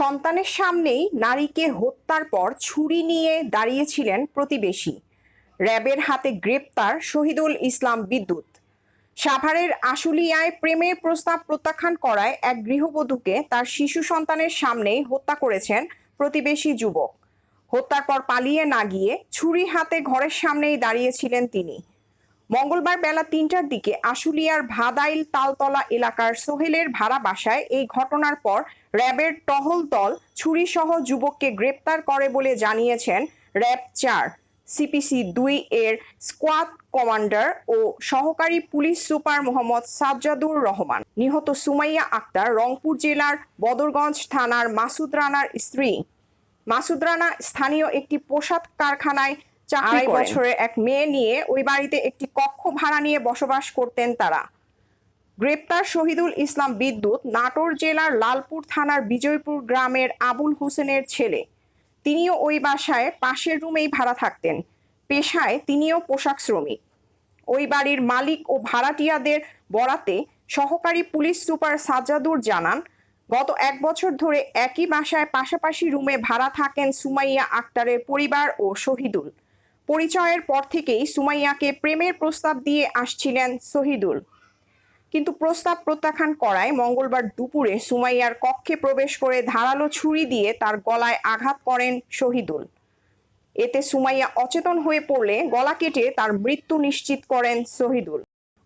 সন্তানের সামনেই নারীকে হত্যার পর ছুরি নিয়ে দাঁড়িয়েছিলেন প্রতিবেশী। র্যাবের হাতে গ্রেপ্তার শহীদুল ইসলাম বিদ্যুৎ। সাভারের আশুলিয়ায় প্রেমের প্রস্তাব প্রত্যাখ্যান করায় এক গৃহবধূকে তার শিশু সন্তানের সামনেই হত্যা করেছেন প্রতিবেশী যুবক। হত্যার পর পালিয়ে না গিয়ে ছুরি হাতে ঘরের সামনেই দাঁড়িয়েছিলেন তিনি। মঙ্গলবার বেলা তিনটার দিকে আশুলিয়ার ভাদাইল তালতলা এলাকার সোহেলের ভাড়া বাসায় এই ঘটনার পর র্যাবের টহল দল ছুরিসহ যুবককে গ্রেপ্তার করে বলে জানিয়েছেন র্যাব চার। সিপিসি দুই এর স্কোয়াড কমান্ডার ও সহকারী পুলিশ সুপার মোহাম্মদ সাজ্জাদুর রহমান। নিহত সুমাইয়া আক্তার রংপুর জেলার বদরগঞ্জ থানার মাসুদ রানার স্ত্রী। মাসুদ রানা স্থানীয় একটি পোশাক কারখানায় আড়াই বছরের এক মেয়ে নিয়ে ওই বাড়িতে একটি কক্ষ ভাড়া নিয়ে বসবাস করতেন তারা। গ্রেপ্তার শহীদুল ইসলাম বিদ্যুৎ নাটোর জেলার লালপুর থানার বিজয়পুর গ্রামের আবুল হোসেনের ছেলে। তিনিও ওই বাসায় পাশের রুমেই ভাড়া থাকতেন। পেশায় তিনিও পোশাক শ্রমিক। ওই বাড়ির মালিক ও ভাড়াটিয়াদের বরাতে সহকারী পুলিশ সুপার সাজাদুর জানান গত এক বছর ধরে একই বাসায় পাশাপাশি রুমে ভাড়া থাকেন সুমাইয়া আক্তারের পরিবার ও শহীদুল। পরিচয়ের পর থেকেই সুমাইয়াকে প্রেমের প্রস্তাব দিয়ে আসছিলেন শহীদুল। কিন্তু প্রস্তাব প্রত্যাখ্যান করায় মঙ্গলবার দুপুরে সুমাইয়ার কক্ষে প্রবেশ করে ধারালো ছুরি দিয়ে তার গলায় আঘাত করেন শহীদুল। এতে সুমাইয়া অচেতন হয়ে পড়লে গলা কেটে তার মৃত্যু নিশ্চিত করেন শহীদুল।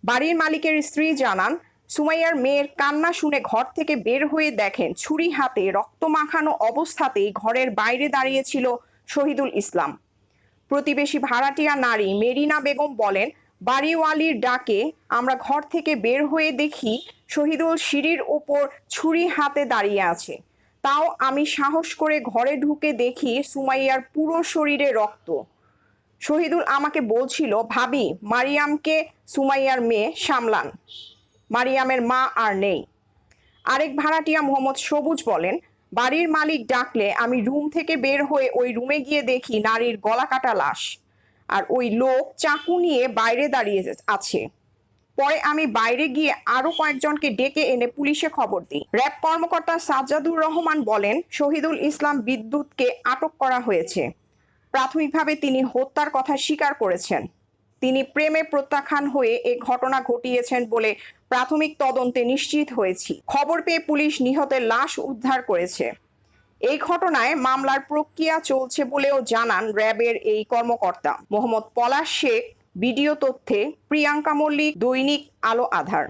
বাড়ির মালিকের স্ত্রী জানান, সুমাইয়ার মেয়ের কান্না শুনে ঘর থেকে বের হয়ে দেখেন ছুরি হাতে রক্ত মাখানো অবস্থাতেই ঘরের বাইরে দাঁড়িয়েছিল শহীদুল ইসলাম। প্রতিবেশী ভাড়াটিয়া নারী মেরিনা বেগম বলেন, বাড়িওয়ালির ডাকে আমরা ঘর থেকে বের হয়ে দেখি শহীদুল সিঁড়ির ওপর ছুরি হাতে দাঁড়িয়ে আছে। তাও আমি সাহস করে ঘরে ঢুকে দেখি সুমাইয়ার পুরো শরীরে রক্ত। শহীদুল আমাকে বলছিল, ভাবি, মারিয়ামকে সুমাইয়ার মেয়ে সামলান। মারিয়ামের মা আর নেই। আরেক ভাড়াটিয়া মোহাম্মদ সবুজ বলেন বাড়ির মালিক ডাকলে আমি রুম থেকে বের হয়ে ওই রুমে গিয়ে দেখি নারীর গলা কাটা লাশ। আর ওই লোক চাকু নিয়ে বাইরে দাঁড়িয়ে আছে। পরে আমি বাইরে গিয়ে আরও কয়েকজনকে ডেকে এনে পুলিশে খবর দিই। র্যাব কর্মকর্তা সাজ্জাদুর রহমান বলেন, শহীদুল ইসলাম বিদ্যুৎকে আটক করা হয়েছে। প্রাথমিকভাবে তিনি হত্যার কথা স্বীকার করেছেন। তিনি প্রেমে প্রত্যাখ্যান হয়ে এ ঘটনা ঘটিয়েছেন বলে প্রাথমিক তদন্তে নিশ্চিত হয়েছি। খবর পেয়ে পুলিশ নিহতের লাশ উদ্ধার করেছে। এই ঘটনায় মামলার প্রক্রিয়া চলছে বলেও জানান র্যাবের এই কর্মকর্তা। মোহাম্মদ পলাশ শেখ ভিডিও তথ্যে, প্রিয়াঙ্কা মল্লিক, দৈনিক আলো আধার।